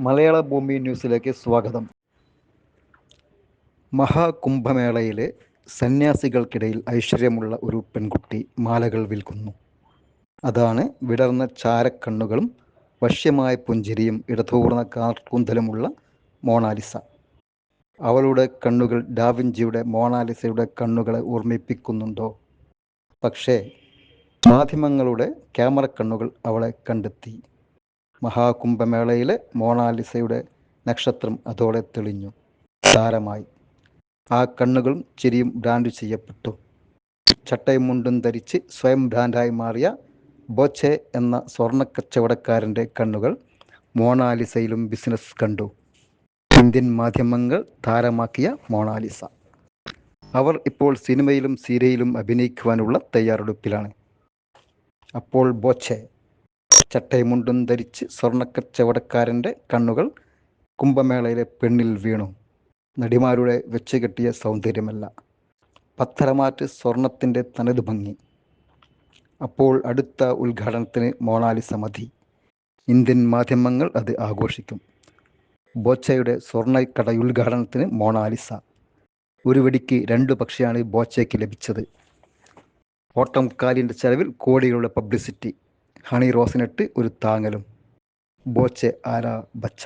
മലയാള ഭൂമി ന്യൂസിലേക്ക് സ്വാഗതം. മഹാകുംഭമേളയിലെ സന്യാസികൾക്കിടയിൽ ഐശ്വര്യമുള്ള ഒരു പെൺകുട്ടി മാലകൾ വിൽക്കുന്നു. അതാണ് വിടർന്ന ചാരക്കണ്ണുകളും വശ്യമായ പുഞ്ചിരിയും ഇടതൂർന്ന കാർക്കൂന്തലുമുള്ള മോണാലിസ. അവളുടെ കണ്ണുകൾ ഡാവിഞ്ചിയുടെ മോണാലിസയുടെ കണ്ണുകളെ ഓർമ്മിപ്പിക്കുന്നുണ്ടോ? പക്ഷേ മാധ്യമങ്ങളുടെ ക്യാമറ കണ്ണുകൾ അവളെ കണ്ടെത്തി. മഹാകുംഭമേളയിലെ മോണാലിസയുടെ നക്ഷത്രം അതോടെ തെളിഞ്ഞു. താരമായി ആ കണ്ണുകളും ചിരിയും ബ്രാൻഡ് ചെയ്യപ്പെട്ടു. ചട്ടയും മുണ്ടും ധരിച്ച് സ്വയം ബ്രാൻഡായി മാറിയ ബോച്ചെ എന്ന സ്വർണ കച്ചവടക്കാരന്റെ കണ്ണുകൾ മോണാലിസയിലും ബിസിനസ് കണ്ടു. ഇന്ത്യൻ മാധ്യമങ്ങൾ താരമാക്കിയ മോണാലിസ. അവർ ഇപ്പോൾ സിനിമയിലും സീരിയയിലും അഭിനയിക്കുവാനുള്ള തയ്യാറെടുപ്പിലാണ്. അപ്പോൾ ബോച്ചെ ചട്ടയും മുണ്ടും ധരിച്ച് സ്വർണക്കച്ചവടക്കാരന്റെ കണ്ണുകൾ കുംഭമേളയിലെ പെണ്ണിൽ വീണു. നടിമാരുടെ വെച്ച് കെട്ടിയ സൗന്ദര്യമല്ല. പത്തരമാറ്റ് സ്വർണത്തിന്റെ തനത് ഭംഗി. അപ്പോൾ അടുത്ത ഉദ്ഘാടനത്തിന് മോണാലിസ മതി ഇന്ത്യൻ മാധ്യമങ്ങൾ അത് ആഘോഷിക്കും. ബോച്ചയുടെ സ്വർണക്കട ഉദ്ഘാടനത്തിന് മോണാലിസ. ഒരു വെടിക്ക് രണ്ടു പക്ഷിയാണ് ബോച്ചയ്ക്ക് ലഭിച്ചത്. ഓട്ടം കാലിന്റെ ചെലവിൽ കോടികളുടെ പബ്ലിസിറ്റി. ഹണി റോസിനിട്ട് ഒരു താങ്ങലും. ബോച്ചെ ആരാ ബച്ച?